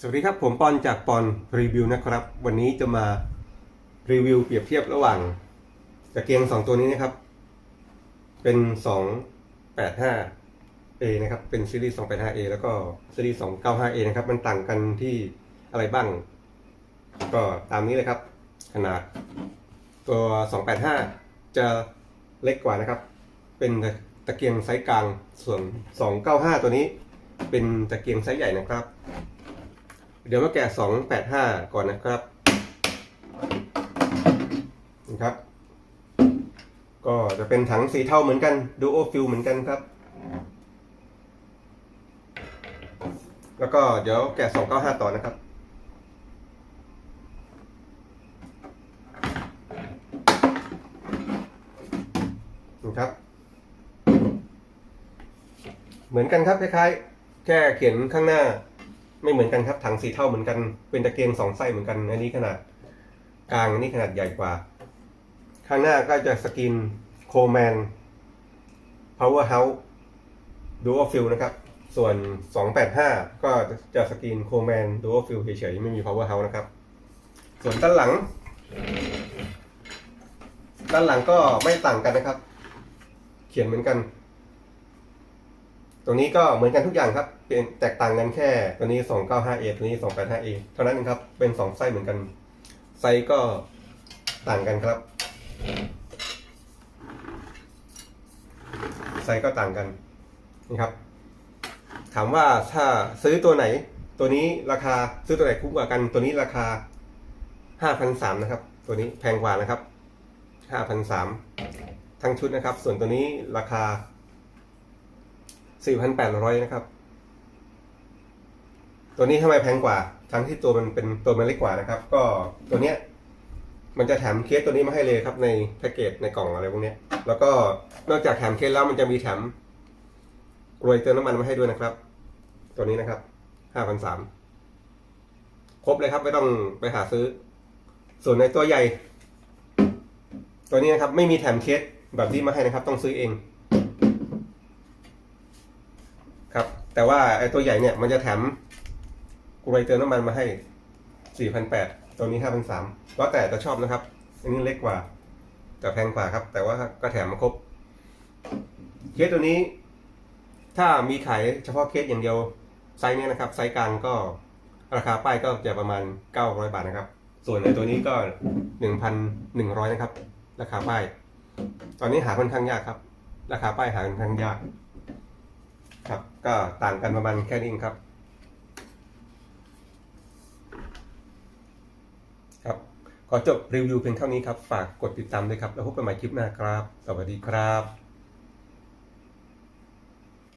สวัสดีครับ ผมปอนจากปอนรีวิวนะครับ วันนี้จะมารีวิวเปรียบเทียบระหว่างตะเกียงสองตัวนี้นะครับ เป็น 285A นะครับ เป็นซีรีส์ 285A แล้วก็ซีรีส์ 295A นะครับ มันต่างกันที่อะไรบ้าง ก็ตามนี้เลยครับ ขนาด ตัว285จะเล็กกว่านะครับ เป็นตะเกียงไซส์กลางส่วน295ตัวนี้ เป็นตะเกียงไซส์ใหญ่นะครับ เดี๋ยวมาแกะ285ก่อนนะครับนะครับ ก็จะเป็นถังสีเทาเหมือนกันดูโอฟิลเหมือนกันครับ แล้วก็เดี๋ยวแกะ295ต่อนะครับนะครับ เหมือนกันครับคล้ายๆ แค่เขียนข้างหน้า ไม่เหมือนกันครับถังสีเท่าเหมือนกัน เป็นตะเกียงสองไส้เหมือนกันอันนี้ขนาดกลางอันนี้ขนาดใหญ่กว่า ข้างหน้าก็จะสกินโคแมน power house dual fill นะครับ ส่วน 285 ก็จะสกินโคแมน dual fill เฉยๆไม่มี power house นะครับ ส่วนด้านหลัง ด้านหลังก็ไม่ต่างกันนะครับ เขียนเหมือนกัน ตัวนี้ก็เหมือนกันทุกอย่างครับเป็นแตกต่างกันแค่ ตัวนี้ 295A ตัวนี้ 285A เท่านั้นเองครับเป็นสองไส้เหมือนกัน ไซส์ก็ต่างกันครับ ไซส์ก็ต่างกันนะครับ ถามว่าถ้าซื้อตัวไหน ตัวนี้ราคาซื้อตัวไหนคุ้มกว่ากัน ตัวนี้ราคา5,300นะครับ ตัวนี้แพงกว่านะครับ5,300ทั้งชุดนะครับ ส่วนตัวนี้ราคา 4,800 นะครับ ตัวนี้ทำไมแพงกว่า ทั้งที่ตัวมันเป็นตัวมันเล็กกว่านะครับ ก็ตัวเนี้ยมันจะแถมเคสตัวนี้มาให้เลยครับ ในแพ็กเกจในกล่องอะไรพวกเนี้ยแล้วก็นอกจากแถมเคสแล้วมันจะมีแถมกรวยเติมน้ำมันมาให้ด้วยนะครับ ตัวนี้นะครับ5,300ครบเลยครับไม่ต้องไปหาซื้อ ส่วนในตัวใหญ่ ตัวนี้นะครับ ไม่มีแถมเคสแบบที่มาให้นะครับ ต้องซื้อเอง ครับ แต่ว่าไอ้ตัวใหญ่เนี่ยมันจะแถมกรวยเติมน้ำมันมาให้4,800ตัวนี้5,300แล้วแต่จะชอบนะครับ อันนี้เล็กกว่าแต่แพงกว่าครับ แต่ว่าก็แถมมาครบ เคสตัวนี้ ถ้ามีขายเฉพาะเคสอย่างเดียวไซส์เนี้ยนะครับ ไซส์กลางก็ราคาป้ายก็จะประมาณ900บาทนะครับ ส่วนในตัวนี้ก็1,100นะครับ ราคาป้าย ตอนนี้หาค่อนข้างยากครับ ราคาป้ายหาค่อนข้างยาก ครับ ก็ต่างกันประมาณแค่นี้ครับ ครับ ขอจบรีวิวเพียงเท่านี้ครับ ฝากกดติดตามด้วยครับ แล้วพบกันใหม่คลิปหน้าครับ สวัสดีครับ